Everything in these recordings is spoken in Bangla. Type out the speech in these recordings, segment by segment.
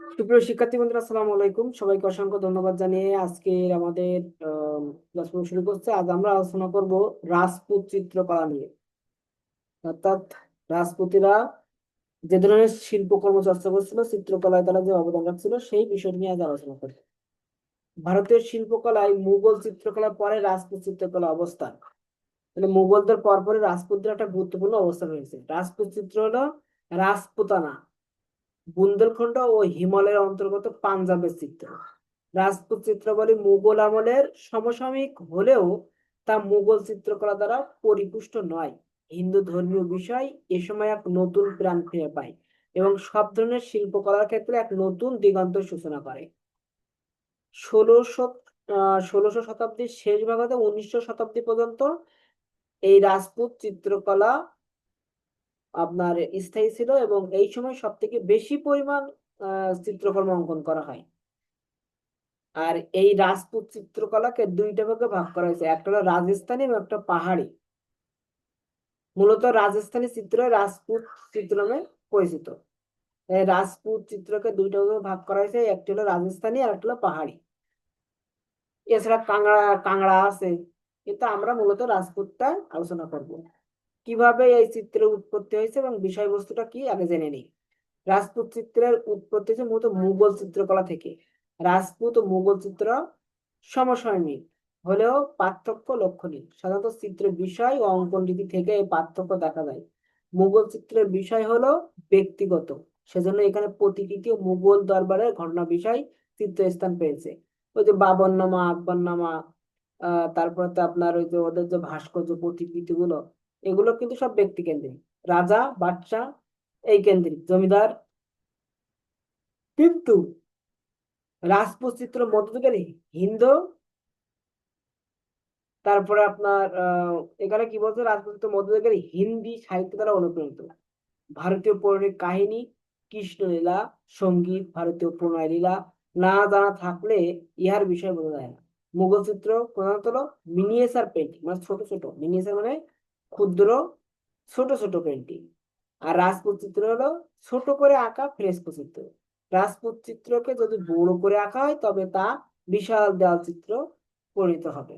সুপ্রিয় শিক্ষার্থী বন্ধুরা, আসসালামু আলাইকুম। সবাইকে অসংখ্য ধন্যবাদ জানিয়ে আজকে আমাদের ক্লাস শুরু করছে। আজ আমরা আলোচনা করব রাজপুত চিত্রকলা নিয়ে। অর্থাৎ রাজপুতিরা যে ধরনের শিল্পকর্ম চর্চা করছিল, চিত্রকলায় তারা যে অবদান রাখছিল, সেই বিষয় নিয়ে আজ আলোচনা করব। ভারতীয় শিল্পকলায় মুঘল চিত্রকলার পরে রাজপুত চিত্রকলা অবস্থান। মানে মুঘলদের পরপরে রাজপুতদের একটা গুরুত্বপূর্ণ অবস্থান রয়েছে। রাজপুত চিত্র হলো রাজপুতানা। বুন্দেলখণ্ড ও হিমালয়ের অন্তর্গত পাঞ্জাবের চিত্র। রাজপুত চিত্রবলী মুঘল আমলের সমসাময়িক হলেও তা মুঘল চিত্রকলা দ্বারা পরিপুষ্ট নয়। হিন্দু ধর্মীয় বিষয় এ সময় এক নতুন প্রাণ ফিরে পায় এবং সব ধরনের শিল্পকলার ক্ষেত্রে এক নতুন দিগন্ত সূচনা করে। ষোলোশো ষোলোশো শতাব্দীর শেষ ভাগ হতে উনিশশো শতাব্দী পর্যন্ত এই রাজপুত চিত্রকলা আপনার স্থায়ী ছিল এবং এই সময় সব থেকে বেশি পরিমাণ চিত্রকর্ম অঙ্কন করা হয়। আর এই রাজপুত চিত্রকলাকে দুইটা ভাগে ভাগ করা হয়েছে। একটা হলো রাজস্থানী এবং একটা পাহাড়ি। মূলত রাজস্থানী চিত্র রাজপুত চিত্র নামে পরিচিত। রাজপুত চিত্রকে দুইটা ভাগে ভাগ করা হয়েছে। একটি হলো রাজস্থানী আর একটা হলো পাহাড়ি। এছাড়া কাংড়া কাংড়া আছে। কিন্তু আমরা মূলত রাজপুতটা আলোচনা করব। কীভাবে এই চিত্রের উৎপত্তি হয়েছে এবং বিষয়বস্তুটা কি, আগে জেনে নিই। রাজপুত চিত্রের উৎপত্তি হয়েছে মূলত মুঘল চিত্রকলা থেকে। রাজপুত ও মুঘল চিত্র সমসাময়িক, হলেও পার্থক্য লক্ষণীয়। সাধারণত চিত্রের বিষয় ও অঙ্কন রীতি থেকে এই পার্থক্য দেখা যায়। মুঘল চিত্রের বিষয় হলো ব্যক্তিগত, সেজন্য এখানে প্রতিকৃতি ও মুঘল দরবারের ঘটনা বিষয় চিত্র স্থান পেয়েছে। ওই যে বাবরনামা আকবরনামা আহ, তারপরে তো আপনার ওই যে ওদের যে ভাস্কর্য প্রতিকৃতি গুলো এগুলো কিন্তু সব ব্যক্তি কেন্দ্রিক। রাজা বাদশাহ এই কেন্দ্রিক, জমিদার। কিন্তু রাজপুত চিত্র মধ্যযুগের হিন্দু, তারপরে আপনার এখানে কি বলছে? রাজপুত মধ্যযুগের হিন্দি সাহিত্য দ্বারা অনুপ্রাণিত। ভারতীয় পৌরাণিক কাহিনী কৃষ্ণলীলা সংগীত, ভারতীয় প্রণয় লীলা, না জানা থাকলে ইহার বিষয় বোঝা যায় না। মুঘল চিত্র প্রধানত হলো মিনিয়েচার পেন্টিং মানে ছোট ছোট। মিনিয়েচার মানে ক্ষুদ্র, ছোট ছোট পেন্টিং আর রাজপুত চিত্র হলো ছোট করে আঁকা ফ্রেস্কো চিত্র রাজপুত চিত্রকে যদি বড় করে আঁকা হয়, তবে তা বিশাল দেওয়াল চিত্র পরিণত হবে।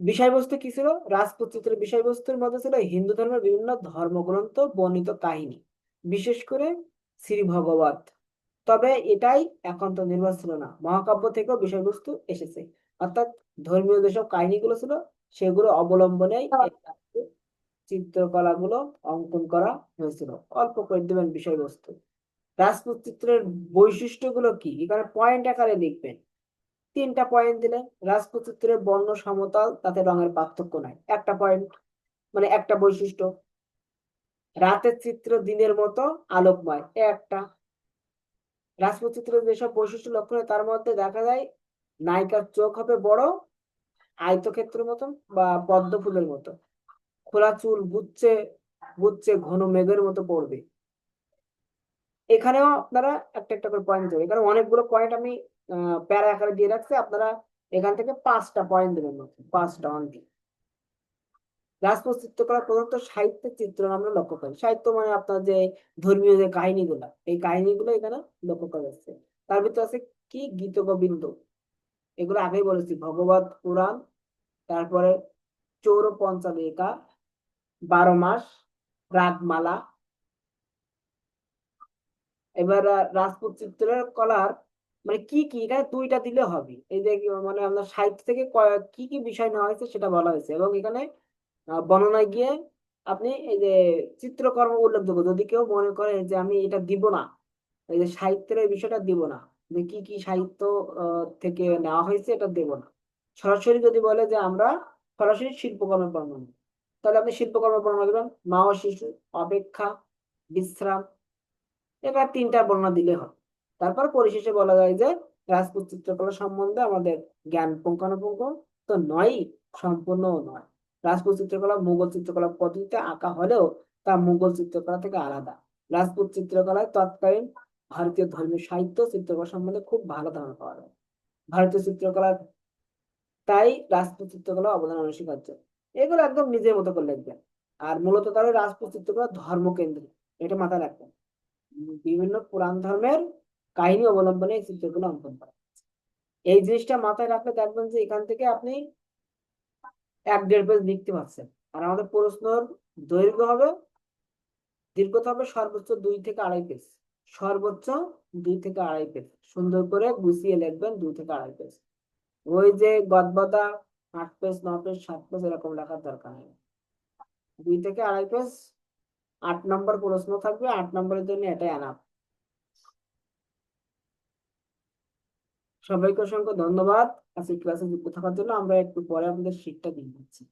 বিষয়বস্তু কি ছিল? রাজপুত চিত্রের বিষয়বস্তুর মধ্যে ছিল হিন্দু ধর্মের বিভিন্ন ধর্মগ্রন্থ, বর্ণিত কাহিনী, বিশেষ করে শ্রী ভগবত। তবে এটাই একান্ত নির্ভর ছিল না। মহাকাব্য থেকেও বিষয়বস্তু এসেছে। অর্থাৎ ধর্মীয় যেসব কাহিনীগুলো ছিল সেগুলো অবলম্বনেই চিত্রকলাগুলো অঙ্কন করা হয়েছিল। অল্প করে দেবেন বিষয়বস্তু। রাজপুত চিত্রের বৈশিষ্ট্যগুলো কি? এখানে পয়েন্ট আকারে লিখবেন। তিনটা পয়েন্ট দিলেন। রাজপুত চিত্রের বর্ণ সমতল তাতে রঙের পার্থক্য নাই। একটা পয়েন্ট মানে একটা বৈশিষ্ট্য। রাতের চিত্র দিনের মতো আলোকময়। একটা। রাজপুত চিত্রের যেসব বৈশিষ্ট্য লক্ষ্য তার মধ্যে দেখা যায় নায়িকার চোখ হবে বড়, আয়তক্ষেত্রের মতন বা পদ্ম ফুলের মতো। খোলা চুল গুচ্ছে গুচ্ছে ঘন মেঘের মতো পড়বে। এখানেও আপনারা একটা একটা করে পয়েন্ট দেবেন। এখানে অনেকগুলো পয়েন্ট আমি প্যারা আকারে দিয়ে রাখছি। আপনারা এখান থেকে পাঁচটা পয়েন্ট দেবেন পাঁচটা অনলি রাজপুত চিত্রকলা প্রধানত সাহিত্যের চিত্র আমরা লক্ষ্য করি। সাহিত্য মানে আপনার যে ধর্মীয় যে কাহিনীগুলো, এই কাহিনীগুলো এখানে লক্ষ্য করা যাচ্ছে। তার ভিতরে আছে কি গীত গোবিন্দ এগুলো আগেই বলেছি, ভগবত পুরাণ, তারপরে চৌর পঞ্চালিকা বারো মাস, রাগমালা। এবার রাজপুত চিত্রের কলার মানে কি কি এটা দুইটা দিলে হবে। এই যে মানে আপনার সাহিত্য থেকে কি কি বিষয় নেওয়া হয়েছে সেটা বলা হয়েছে এবং এখানে বর্ণনায় গিয়ে আপনি এই যে চিত্রকর্ম উল্লেখযোগ্য যদি কেউ মনে করে যে আমি এটা দিব না, এই যে সাহিত্যের এই বিষয়টা দিব না যে কি কি সাহিত্য থেকে নেওয়া হয়েছে এটা দেব না। সরাসরি যদি বলে যে আমরা সরাসরি শিল্পকর্মের বর্ণনা তাহলে আপনি শিল্পকর্মের বর্ণনা দেবেন। মা ও শিশু, অপেক্ষা, বিশ্রাম, এবার তিনটা বর্ণনা দিলে হয়। তারপর পরিশেষে বলা যায় যে রাজপুত চিত্রকলা সম্বন্ধে আমাদের জ্ঞান পুঙ্খানুপুঙ্খ তো নয় সম্পূর্ণও নয়। রাজপুত চিত্রকলা মুঘল চিত্রকলা পদ্ধতিতে আঁকা হলেও তা মুঘল চিত্রকলা থেকে আলাদা। রাজপুত চিত্রকলায় তৎকালীন ভারতীয় ধর্মীয় সাহিত্য চিত্রকলা সম্বন্ধে খুব ভালো ধারণা পাওয়া যায়। ভারতীয় চিত্রকলা তাই রাজপুত চিত্রকলা অবদান অনস্বীকার্য। এগুলো একদম নিজের মতো করে লিখবেন। আর মূলত তাহলে রাজপুত চিত্রকলা ধর্মকেন্দ্রিক, এটা মাথায় রাখবেন। বিভিন্ন পুরাণ ধর্মের কাহিনী অবলম্বনে এই চিত্রগুলো অঙ্কন করা এই জিনিসটা মাথায় রাখলে দেখবেন যে এখান থেকে আপনি এক দেড় পেজ লিখতে পারছেন। আর আমাদের প্রশ্নর দৈর্ঘ্য হবে, দীর্ঘতা হবে সর্বোচ্চ দুই থেকে আড়াই পেজ। সর্বোচ্চ দুই থেকে আড়াই পেজ সুন্দর করে গুছিয়ে লিখবেন দুই থেকে আড়াই পেজ ওই যে গদবাদা, আট পেজ ন পেজ সাত পেজ এরকম লেখার দরকার নেই। দুই থেকে আড়াই পেজ আট নম্বর প্রশ্ন থাকবে, আট নম্বরের জন্য এটাই আনা সবাইকে অসংখ্য ধন্যবাদ। আজকে ক্লাসে যুক্ত থাকার জন্য আমরা একটু পরে আপনাদের শীটটা দিয়ে দিচ্ছি।